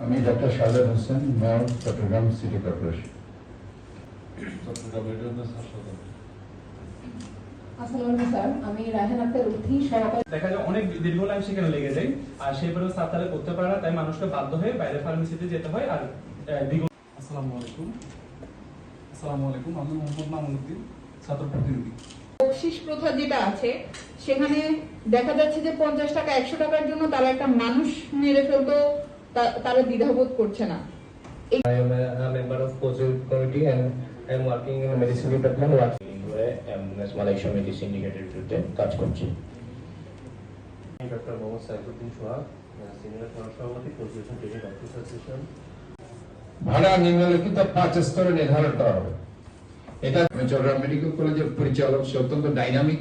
আমি doctor Shahad Hossain mayor Chattogram city corporation. Chattogram রেডিওনেস হাসপাতাল আসসালামু আলাইকুম স্যার। আমি রায়হান আক্তার উঠি সহকারী দেখা যায় অনেক দীর্ঘ লাইন সেখানে লেগে যায় আর সেই সাপ তারা করতে পারে না তাই মানুষকে বাধ্য হয়ে বাইরে ফার্মেসিতে যেতে হয় আর আসসালামু আলাইকুম। আসসালামু আলাইকুম আমি মোহাম্মদ মামুনুদ্দিন ছাত্র প্রতিনিধি। বকশিস প্রথা যেটা আছে সেখানে দেখা যাচ্ছে যে পঞ্চাশ টাকা একশো টাকার জন্য তারা একটা মানুষ মেরে ফেলতেও তা- তারা দ্বিধাবোধ করছে না। I am a, a member of COSIL committee and I am working in medicine department working Malaysia মেডি সিন্ডিকেটের কাজ করছি। ডক্টর মোহাম্মদ সাইফুদ্দিন সোহাগ সিনিয়র সহসভাপতি কনস্টিটিউশন ট্রেনিং ডক্টর অ্যাসোসিয়েশন ভাড়া নিম্নলিখিত পাঁচ স্তরে নির্ধারণ করা হবে। এটা চট্টগ্রাম মেডিকেল কলেজের পরিচালক সে অত্যন্ত ডাইনামিক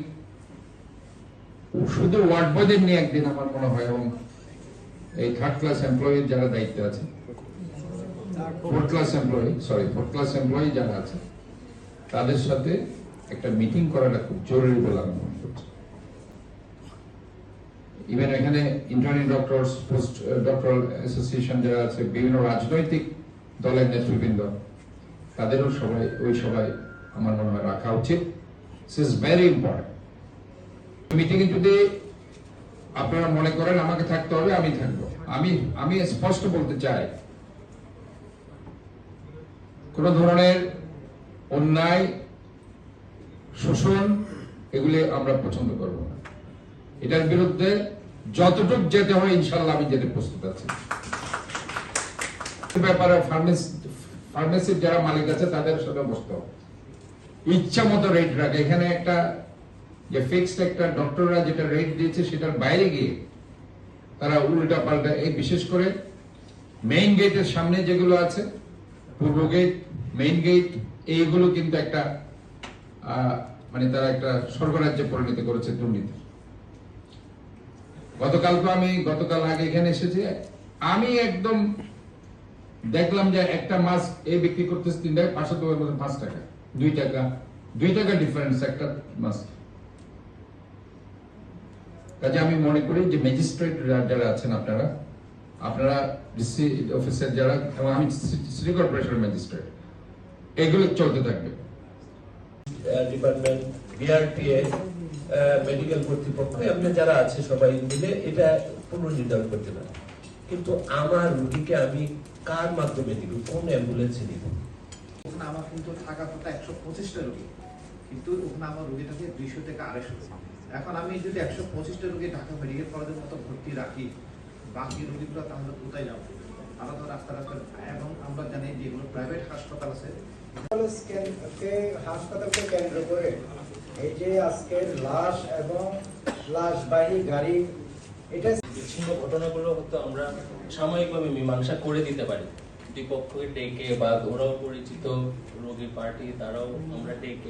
শুধু ওয়ার্ড বয়দের নিয়ে একদিন আমার মনে হয় এবং এই থার্ড ক্লাস এমপ্লয়ির যারা দায়িত্বে আছে। Fourth class employee sorry fourth class employee যারা আছে, তাদের সাথে একটা মিটিং করাটা খুব জরুরি বলে আমি মনে করছি। ইভেন এখানে internee doctors post doctor association যারা আছে, বিভিন্ন রাজনৈতিক দলের নেতৃবৃন্দ, তাদেরও সবাই, ওই সবাই আমার মনে হয় রাখা উচিত। ইজ ভেরি ইম্পর্টেন্ট মিটিংয়ে যদি আপনারা মনে করেন আমাকে থাকতে হবে, আমি থাকব। আমি আমি স্পষ্ট বলতে চাই, কোন ধরনের অন্যায়, শোষণ, এগুলি আমরা পছন্দ করব না। এটার বিরুদ্ধে যতটুক যেতে হয় ইনশাল্লাহ আমি যেতে প্রস্তুত আছি। ব্যাপারে ফার্মেসির যারা মালিক আছে, তাদের সাথে বসতে হবে। ইচ্ছা মতো রেট রাখে। এখানে একটা যে ফিক্সড একটা ডক্টররা যেটা রেট দিয়েছে সেটার বাইরে গিয়ে তারা উল্টা পাল্টা এই বিশেষ করে মেইন গেটের সামনে যেগুলো আছে, পূর্ব গেট মেইন গেট এইগুলো কিন্তু একটা মানে তারা একটা স্বর্গরাজ্যে পরিণত করেছে দুর্নীতি। গতকাল তো আমি, গতকাল আগে এখানে এসেছি, আমি একদম দেখলাম যে একটা মাছ এ বিক্রি করতেছে তিন টাকা, পাঁচশো টাকার মধ্যে পাঁচ টাকা, দুই টাকা দুই টাকা ডিফারেন্স একটা মাছ কাজে আমি মনে করি যে ম্যাজিস্ট্রেট যারা আছেন আপনারা আপনারা ডিসি অফিসার যারা এবং আমি সিটি কর্পোরেশনের ম্যাজিস্ট্রেট এগুলো চলতে থাকবে। ডিপার্টমেন্ট বিআরটিএ মেডিকেল কর্তৃপক্ষ এমনি যারা আছে সবাই মিলে এটা পুনর্নির্ধারণ করতে পারে। কিন্তু আমার রুগীকে আমি কার মাধ্যমে দিব? কোন অ্যাম্বুলেন্সে দিব? ওখানে আমার কিন্তু থাকা কথা একশো পঁচিশটা রুগী কিন্তু ওখানে আমার রুগীটাকে দুইশো থেকে আড়াইশো এখন আমি যদি একশো পঁচিশটা রোগী ঢাকা মেডিকেল কলেজের মতো ভর্তি রাখি বাকি রোগীগুলো তাহলে কোথায় যাব? আলাদা রাস্তা রাস্তা এবং আমরা জানি যেগুলো প্রাইভেট হাসপাতাল আছে। হাসপাতালকে কেন্দ্র করে এই যে আজকের লাশ এবং লাশবাহী গাড়ি এটা বিচ্ছিন্ন ঘটনাগুলো হয়তো আমরা সাময়িকভাবে মীমাংসা করে দিতে পারি। দুই পক্ষকে ডেকে বা ওরাও পরিচিত রোগীর পার্টি তারাও আমরা ডেকে